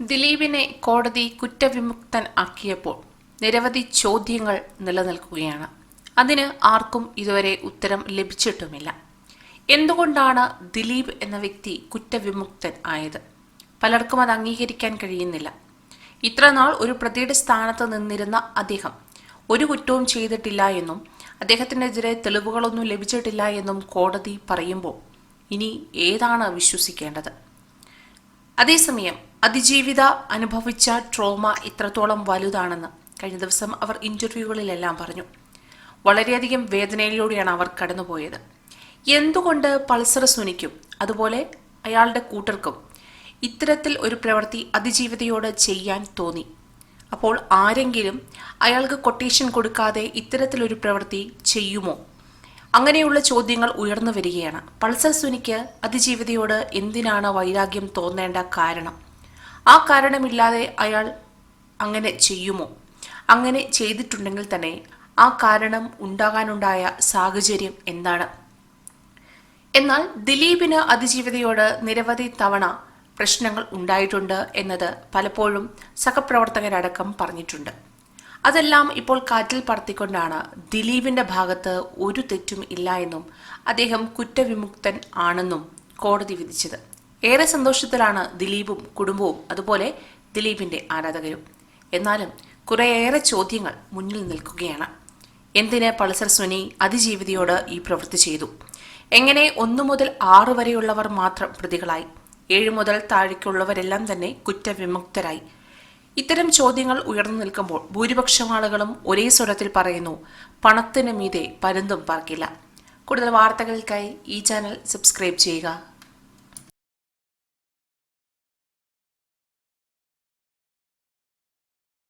ദിലീപിനെ കോടതി കുറ്റവിമുക്തൻ ആക്കിയപ്പോൾ നിരവധി ചോദ്യങ്ങൾ നിലനിൽക്കുകയാണ്. അതിന് ആർക്കും ഇതുവരെ ഉത്തരം ലഭിച്ചിട്ടുമില്ല. എന്തുകൊണ്ടാണ് ദിലീപ് എന്ന വ്യക്തി കുറ്റവിമുക്തൻ ആയത്? പലർക്കും അത് അംഗീകരിക്കാൻ കഴിയുന്നില്ല. ഇത്രനാൾ ഒരു പ്രതിയുടെ സ്ഥാനത്ത് നിന്നിരുന്ന അദ്ദേഹം ഒരു കുറ്റവും ചെയ്തിട്ടില്ല എന്നും അദ്ദേഹത്തിനെതിരെ തെളിവുകളൊന്നും ലഭിച്ചിട്ടില്ല എന്നും കോടതി പറയുമ്പോൾ ഇനി ഏതാണ് വിശ്വസിക്കേണ്ടത്? അതേസമയം അതിജീവിത അനുഭവിച്ച ട്രോമ ഇത്രത്തോളം വലുതാണെന്ന് കഴിഞ്ഞ ദിവസം അവർ ഇന്റർവ്യൂകളിലെല്ലാം പറഞ്ഞു. വളരെയധികം വേദനയിലൂടെയാണ് അവർ കടന്നുപോയത്. എന്തുകൊണ്ട് പൾസർ സുനിക്കും അതുപോലെ അയാളുടെ കൂട്ടർക്കും ഇത്തരത്തിൽ ഒരു പ്രവൃത്തി അതിജീവിതയോട് ചെയ്യാൻ തോന്നി? അപ്പോൾ ആരെങ്കിലും അയാൾക്ക് കൊട്ടേഷൻ കൊടുക്കാതെ ഇത്തരത്തിലൊരു പ്രവൃത്തി ചെയ്യുമോ? അങ്ങനെയുള്ള ചോദ്യങ്ങൾ ഉയർന്നു വരികയാണ്. പൾസർ സുനിക്ക് അതിജീവിതയോട് എന്തിനാണ് വൈരാഗ്യം തോന്നേണ്ട കാരണം? ആ കാരണമില്ലാതെ അയാൾ അങ്ങനെ ചെയ്യുമോ? അങ്ങനെ ചെയ്തിട്ടുണ്ടെങ്കിൽ തന്നെ ആ കാരണം ഉണ്ടാകാനുണ്ടായ സാഹചര്യം എന്താണ്? എന്നാൽ ദിലീപിന് അതിജീവിതയോട് നിരവധി തവണ പ്രശ്നങ്ങൾ ഉണ്ടായിട്ടുണ്ട് എന്നത് പലപ്പോഴും സഹപ്രവർത്തകരടക്കം പറഞ്ഞിട്ടുണ്ട്. അതെല്ലാം ഇപ്പോൾ കാറ്റിൽ പറത്തിക്കൊണ്ടാണ് ദിലീപിന്റെ ഭാഗത്ത് ഒരു തെറ്റും ഇല്ല എന്നും അദ്ദേഹം കുറ്റവിമുക്തൻ ആണെന്നും കോടതി വിധിച്ചത്. ഏറെ സന്തോഷത്തിലാണ് ദിലീപും കുടുംബവും അതുപോലെ ദിലീപിന്റെ ആരാധകരും. എന്നാലും കുറേയേറെ ചോദ്യങ്ങൾ മുന്നിൽ നിൽക്കുകയാണ്. എന്തിന് പൾസർ സുനി അതിജീവിതയോട് ഈ പ്രവൃത്തി ചെയ്തു? എങ്ങനെ ഒന്നു മുതൽ ആറു വരെയുള്ളവർ മാത്രം പ്രതികളായി? ഏഴു മുതൽ താഴേക്കുള്ളവരെല്ലാം തന്നെ കുറ്റവിമുക്തരായി. ഇത്തരം ചോദ്യങ്ങൾ ഉയർന്നു നിൽക്കുമ്പോൾ ഭൂരിപക്ഷം ആളുകളും ഒരേ സ്വരത്തിൽ പറയുന്നു പണത്തിന് മീതെ പരുന്തും പറക്കില്ല കൂടുതൽ വാർത്തകൾക്കായി ഈ ചാനൽ സബ്സ്ക്രൈബ് ചെയ്യുക.